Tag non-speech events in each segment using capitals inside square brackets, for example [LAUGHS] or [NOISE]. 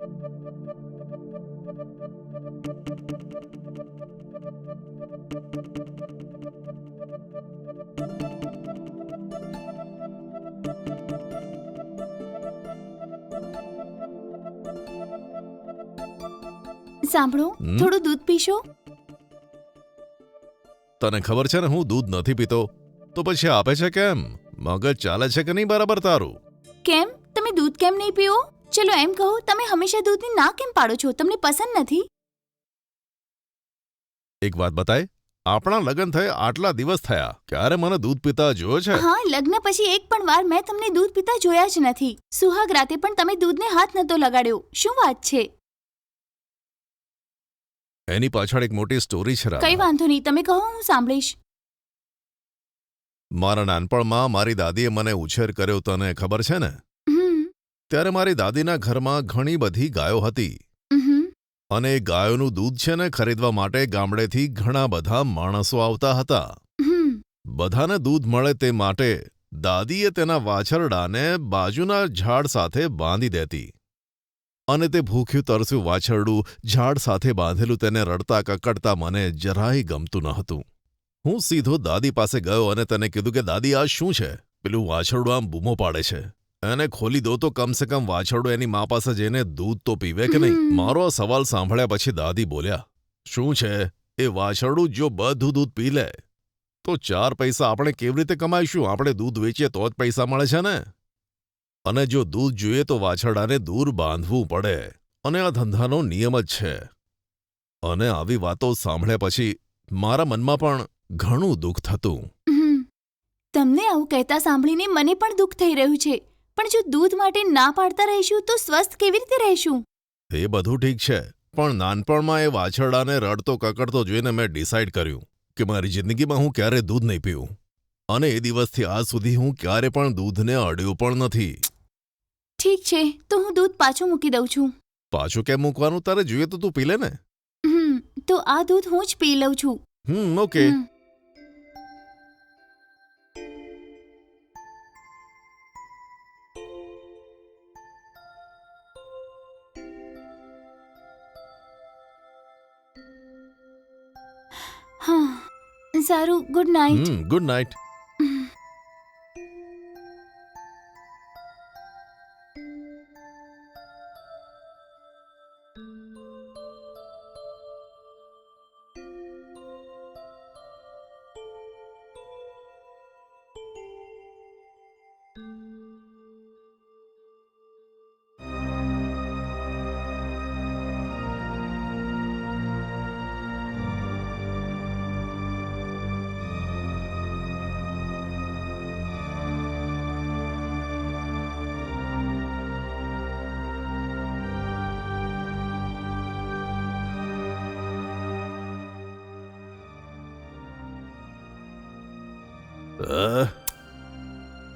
સાંભળો હમ? થોડું દૂધ પીશો? તને ખબર છે ને હું દૂધ નથી પીતો? તો પછી આપે છે કેમ? મગજ ચાલે છે કે નહીં બરાબર તારું? કેમ? તમે દૂધ કેમ નહીં પીવો? ચલો એમ કહો તમે હંમેશા દૂધની ના કેમ પાડો છો? તમને પસંદ નથી? એક વાત બતાય આપણા લગ્ન થયે આટલા દિવસ થયા ક્યારે મને દૂધ પીતા જોયો છે? હા લગ્ન પછી એક પણ વાર મેં તમને દૂધ પીતા જોયા જ નથી. સુહાગ રાતે પણ તમે દૂધને હાથ નતો લગાડ્યો. શું વાત છે? એની પાછળ એક મોટી સ્ટોરી છે રાધા. કઈ વાંધો નહીં તમે કહો હું સાંભળીશ. મારા નાનપણમાં મારી દાદીએ મને ઉછેર કર્યો તને ખબર છે ને? ત્યારે મારી દાદીના ઘરમાં ઘણી બધી ગાયો હતી. અને એ ગાયોનું દૂધ છે ને ખરીદવા માટે ગામડેથી ઘણા બધા માણસો આવતા હતા. હમ. બધાને દૂધ મળે તે માટે દાદીએ તેના વાછરડાને બાજુના ઝાડ સાથે બાંધી દેતી. અને તે ભૂખ્યું તરસ્યું વાછરડું ઝાડ સાથે બાંધેલું તેને રડતા કકડતા મને જરાય ગમતું ન હતું. હું સીધો દાદી પાસે ગયો અને તેને કીધું કે દાદી આ શું છે? પેલું વાછરડું આમ બૂમો પાડે છે. એને ખોલી દો તો કમસે કમ વાછરડો એની મા પાસે જઈને દૂધ તો પીવે કે નહીં? મારો આ સવાલ સાંભળ્યા પછી દાદી બોલ્યા શું છે? એ વાછરડું જો બધું દૂધ પી લે તો ચાર પૈસા આપણે કેવી રીતે કમાઈશું? આપણે દૂધ વેચીએ તો જ પૈસા મળે છે ને? અને જો દૂધ જોઈએ તો વાછરડાને દૂર બાંધવું પડે અને આ ધંધાનો નિયમ જ છે. અને આવી વાતો સાંભળ્યા પછી મારા મનમાં પણ ઘણું દુઃખ થતું. તમને આવું કહેતા સાંભળીને મને પણ દુઃખ થઈ રહ્યું છે. પણ જો દૂધ માટે ના પાડતા રહીશું તો સ્વસ્થ કેવી રીતે રહીશું? એ બધું ઠીક છે પણ નાનપણમાં એ વાછરડાને રડતો કકડતો જોઈને મેં ડિસાઈડ કર્યું કે મારી જિંદગીમાં હું ક્યારે દૂધ નહીં પીવું. અને એ દિવસથી આજ સુધી હું ક્યારે પણ દૂધને અડ્યું પણ નથી. ઠીક છે તો હું દૂધ પાછું મૂકી દઉં છું. પાછું કેમ મૂકવાનું? તારે જોઈએ તો તું પી લે ને. હમ તો આ દૂધ હું જ પી લઉં છું. હમ ઓકે હમ. હા સારું ગુડ નાઇટ હમ ગુડ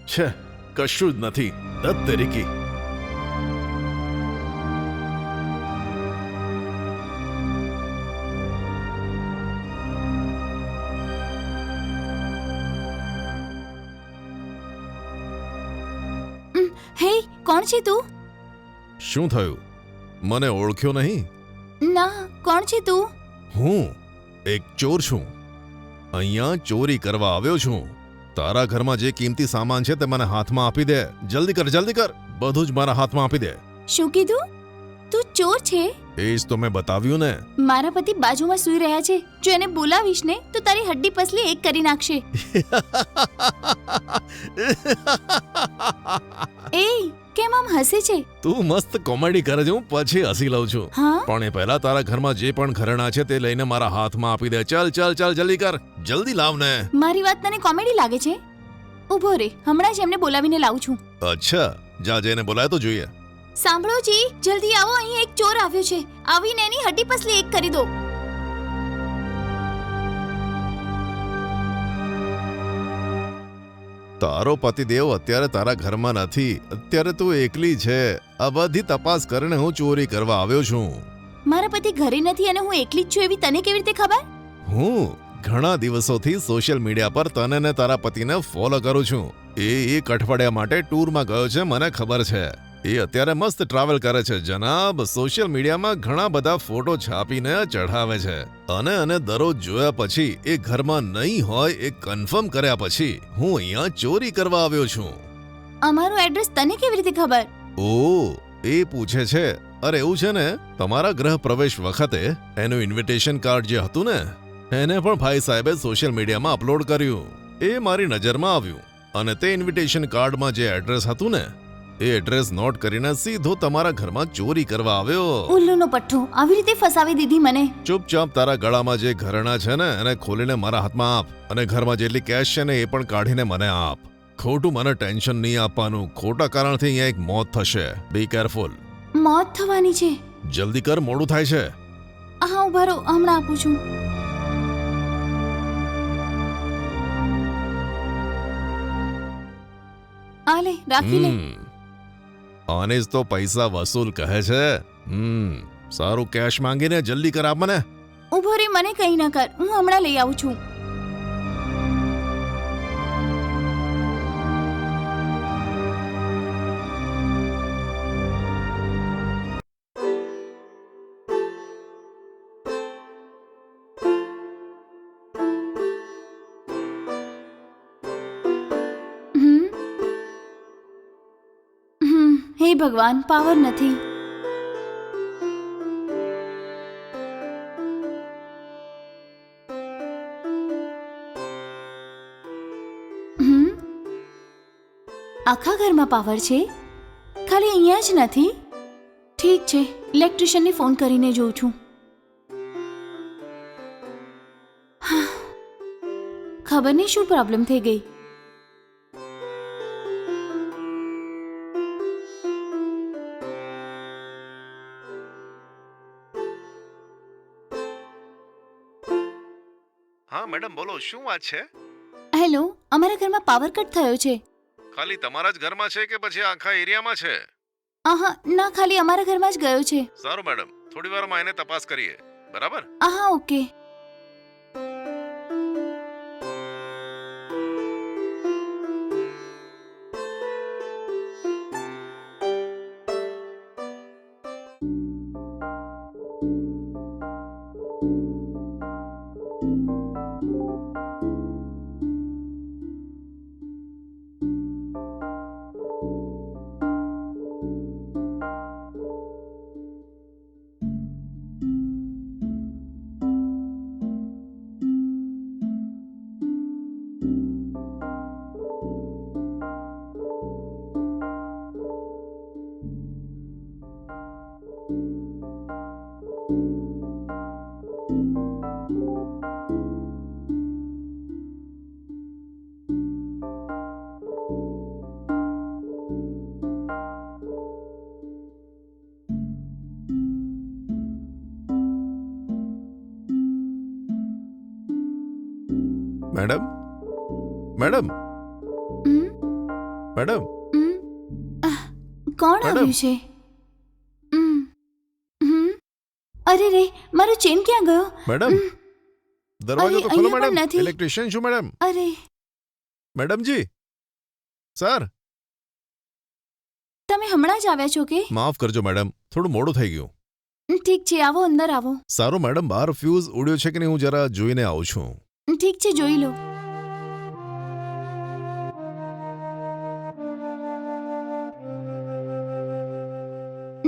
છે કશું જ નથી. દત્ત તરીકી. હે કોણ છે તું? શું થયું? મને ઓળખ્યો નહીં? ના કોણ છે તું? હું એક ચોર છું. અહીંયા ચોરી કરવા આવ્યો છું. તારા ઘરમાં જે કિંમતી સામાન છે તે મને હાથમાં આપી દે. જલ્દી કર જલ્દી કર. બધું જ મારા હાથમાં આપી દે. શું કીધું? તું ચોર છે? એ જ તો મેં બતાવ્યું ને. મારા પતિ બાજુમાં સૂઈ રહ્યા છે. જો એને બોલાવીશ ને તો તારી હડ્ડી પસલી એક કરી નાખશે. [LAUGHS] એ કેમ આમ હસે છે? તું મસ્ત કોમેડી કરે છે હું પછી હસી લઉં છું. હા? પણ એ પહેલા તારા ઘરમાં જે પણ ઘરેણા છે તે લઈને મારા હાથમાં આપી દે. ચાલ ચાલ ચાલ જલ્દી કર. જલ્દી લાવ ને. મારી વાત તને કોમેડી લાગે છે? ઊભો રે હમણાં જ એમને બોલાવીને લાવું છું. અચ્છા જા જઈને બોલાય તો જોઈએ. સાંભળો જી જલ્દી આવો અહીં એક ચોર આવ્યો છે. આવીને એની હડ્ડી પસલી એક કરી દો. તારો પતિદેવ અત્યારે તારા ઘરમાં નથી. અત્યારે તું એકલી છે. આ બધી તપાસ કરીને હું ચોરી કરવા આવ્યો છું. મારા પતિ ઘરે નથી અને હું એકલી જ છું એવી તને કેવી રીતે ખબર? હું ઘણા દિવસોથી સોશિયલ મીડિયા પર તને ને તારા પતિને ફોલો કરું છું. એ એક અઠવાડિયા માટે ટૂરમાં ગયો છે મને ખબર છે. એ અત્યારે મસ્ત ટ્રાવેલ કરે છે. જનાબ સોશિયલ મીડિયામાં ઘણા બધા ફોટો છાપીને ચઢાવે છે. અને અને દરરોજ જોયા પછી એ ઘરમાં નહીં હોય એ કન્ફર્મ કર્યા પછી હું અહીંયા ચોરી કરવા આવ્યો છું. અમારું એડ્રેસ તને કેવી રીતે ખબર? ઓ એ પૂછે છે. અરે એવું છે ને તમારા ગ્રહ પ્રવેશ વખતે એનું ઇન્વિટેશન કાર્ડ જે હતું ને એને પણ ભાઈ સાહેબે સોશિયલ મીડિયામાં અપલોડ કર્યું. એ મારી નજરમાં આવ્યું. અને તે ઇન્વિટેશન કાર્ડમાં જે એડ્રેસ હતું ને એ એડ્રેસ નોટ કરીને સીધો તમારા ઘરમાં ચોરી કરવા આવ્યો. ઉલ્લુનો પઠ્ઠો આવી રીતે ફસાવી દીધી મને. ચૂપચાપ તારા ગળામાં જે ઘરેણા છે ને એને ખોલીને મારા હાથમાં આપ અને ઘરમાં જેટલી કેશ છે ને એ પણ કાઢીને મને આપ. ખોટું મને ટેન્શન નહીં આપવાનું. ખોટા કારણથી અહીંયા એક મોત થશે. બી કેરફુલ મોત થવાની છે. જલ્દી કર મોડું થાય છે. હા ઊભા રહો હમણાં આપું છું. આ લે રાખી લે. હમ. આને જ તો પૈસા વસૂલ કહે છે. હમ, સારું કેશ માંગીને જલ્દી કર આપ મને. ઊભો રે, મને કંઈ ના કર. હું હમણાં લઈ આવું છું. હે ભગવાન, પાવર નથી. આખા ઘરમાં પાવર છે? ખાલી અહીંયા જ નથી? ઠીક છે, ઇલેક્ટ્રિશિયનને ફોન કરીને જોઉં છું. ખબર નહીં શું પ્રોબ્લેમ થઈ ગઈ? મેડમ બોલો શું વાત છે? હેલો અમારા ઘરમાં પાવર કટ થયો છે. ખાલી તમારા જ ઘરમાં છે કે પછી આખા એરિયામાં છે? આહા ના ખાલી અમારા ઘરમાં જ ગયો છે. સારું મેડમ થોડી વારમાં એને તપાસ કરીએ. બરાબર? આહા ઓકે. મેડમ. મેડમ. કોણ આવ્યું છે? અરે રે મારો ચેન ક્યાં ગયો? મેડમ. દરવાજો તો ખોલો મેડમ. ઇલેક્ટ્રિશિયન છું મેડમ. અરે. મેડમજી. સર. તમે હમણાં જ આવ્યા છો કે? માફ કરજો મેડમ. થોડું મોડું થઈ ગયું. ઠીક છે આવો અંદર આવો. સારું મેડમ. બહાર ફ્યુઝ ઉડ્યો છે કે નહીં હું જરા જોઈને આવું છું. ઠીક છે જોઈ લો.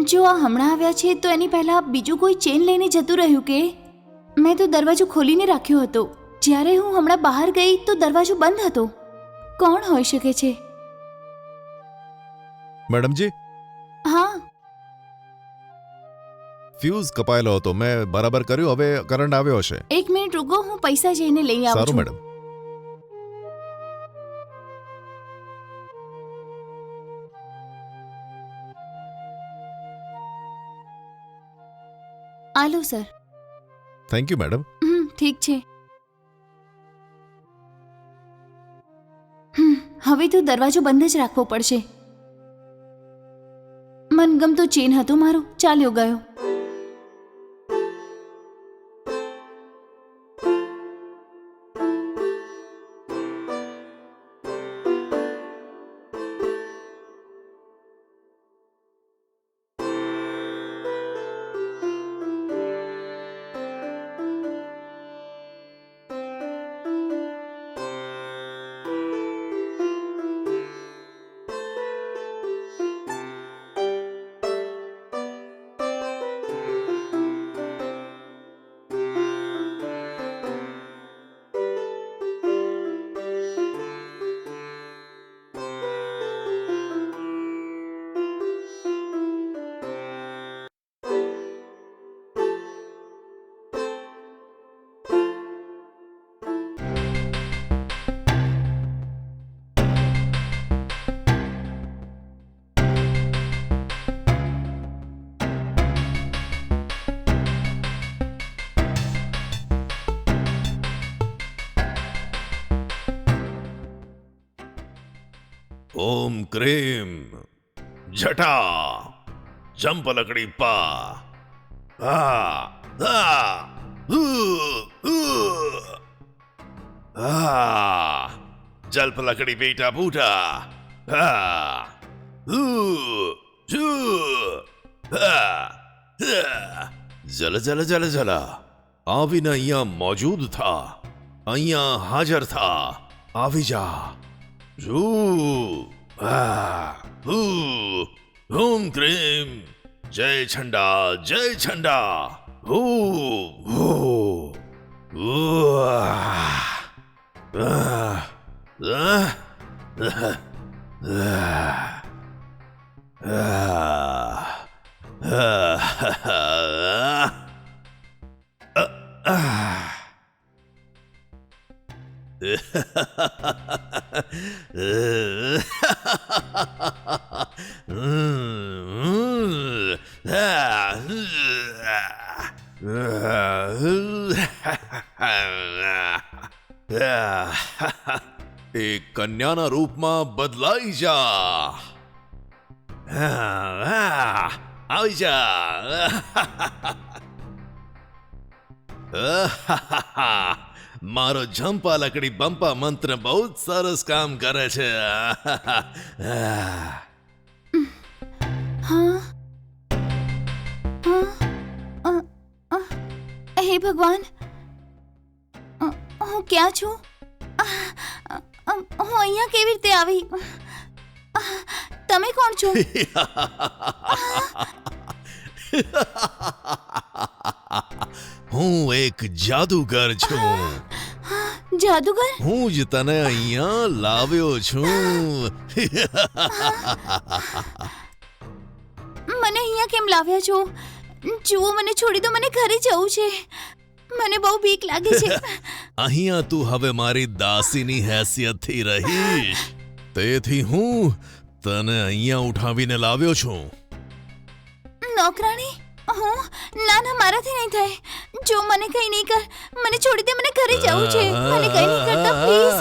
જો આ હમણાં આવ્યા છે તો એની પહેલાં બીજું કોઈ ચેન લઈને જતું રહ્યું કે? મેં તો દરવાજો ખોલીને રાખ્યો હતો. જ્યારે હું હમણાં બહાર ગઈ તો દરવાજો બંધ હતો. કોણ હોઈ શકે છે? મેડમજી? હા. ફ્યુઝ કપાયેલો હતો. મેં બરાબર કર્યું. હવે કરંટ આવ્યો હશે. એક મિનિટ રૂકો હું પૈસા જઈને લઈ આવું સારું છું. મેડમ. આલો સર. થેન્ક યુ મેડમ હમ ઠીક છે. હમ, હવે તો દરવાજો બંધ જ રાખવો પડશે. મનગમતો ચેન હતો મારો ચાલ્યો ગયો. ઓમ ક્રીમ જટા જંપ લકડી પા આ આ ઉ, ઉ. આ જલ્પ લકડી બેટા બૂટા આ ઉ, જુ. આ, આ. જલ જલ જલ જલ આવીને અહીંયા મોજૂદ થા અહીંયા હાજર થા આવી જા આ હુ ક્રીમ જય છંડા જય છંડા હુ હુ ઉઆ. આહ. આહ. આહ. આહ. [LAUGHS] એ કન્યાના રૂપમાં બદલાઈ જા. [LAUGHS] આવી જા. [LAUGHS] મારો ઝંપા લકડી બંપા મંત્ર બહુ જ સરસ કામ કરે છે. હા? ભગવાન. હું ક્યાં છું? હું અહીંયા કેવી રીતે આવી? તમે કોણ છો? [LAUGHS] [LAUGHS] હું એક જાદુગર છું જાદુગર હું જ તને અહીંયા લાવ્યો છું મને અહીંયા કેમ લાવ્યા છો જુઓ મને છોડી દો મને ઘરે જવું છે મને બહુ બીક લાગે છે અહીંયા તું હવે મારી દાસીની હેસિયતથી રહીશ તેથી હું તને અહીંયા ઉઠાવીને લાવ્યો છું નોકરાણી હું? ના ના મારાથી નહીં થાય. જો મને કઈ નહીં કર મને છોડી દે મને ઘરે જવું છે. મને કઈ નહીં કરતા પ્લીઝ.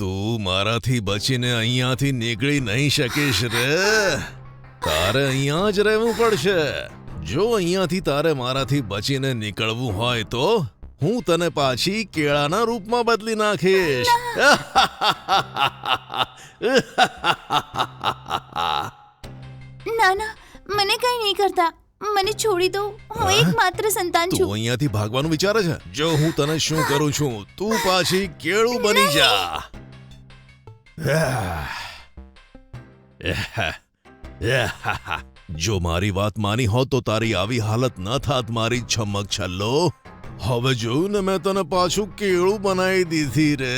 તું મારાથી બચીને અહીંયાથી નીકળી નહીં શકીશ રે. તારે અહીંયા જ રહેવું પડશે. જો અહીંયાથી તારે મારાથી બચીને નીકળવું હોય તો હું તને પાછી કેળાના રૂપમાં બદલી નાખીશ. ના ના મને કઈ નહીં કરતા. મને છોડી દો. હું એકમાત્ર સંતાન છું. તું અહીંયાથી ભાગવાનું વિચારે છે? જો હું તને શું કરું છું તું પાછી કેળું બની જા. જો મારી વાત માની હોત તો તારી આવી હાલત ન થાત મારી છમક છલ્લો. હવે જોયું ને મેં તને પાછું કેળું બનાવી દીધી રે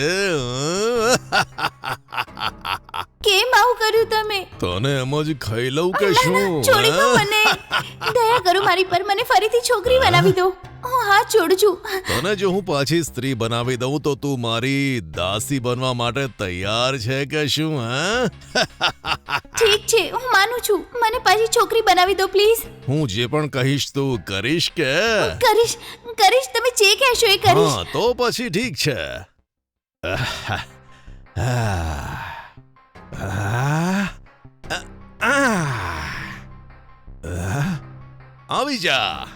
કેમ આવું કર્યું તમે? તને એમ જ ખાઈ લઉં કે શું છોડી દો મને. દયા કરો મારી પર મને ફરીથી છોકરી બનાવી દો. હું હા છોડું છું. તને જો હું પાછી સ્ત્રી બનાવી દઉં તો તું મારી દાસી બનવા માટે તૈયાર છે કે શું હે? ઠીક છે હું માનું છું. મને પાછી છોકરી બનાવી દો પ્લીઝ. હું જે પણ કહીશ તું કરીશ કે? કરીશ. કરીશ તમે જે કહેશો એ કરીશ. હા તો પછી ઠીક છે. આવી જા.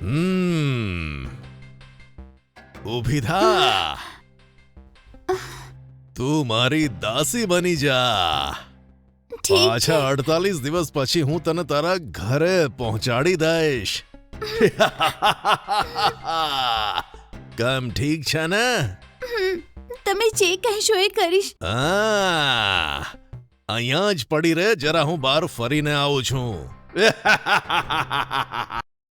હમ. ઊભી થા. તું મારી દાસી બની જા. પાછા અડતાલીસ દિવસ પછી હું તને તારા ઘરે પહોંચાડી દઈશ. [LAUGHS] કેમ ઠીક છે ને? તમે જે કહેશો એ કરીશ. આ અહીંયા જ પડી રહે જરા હું બહાર ફરીને આવું છું. [LAUGHS]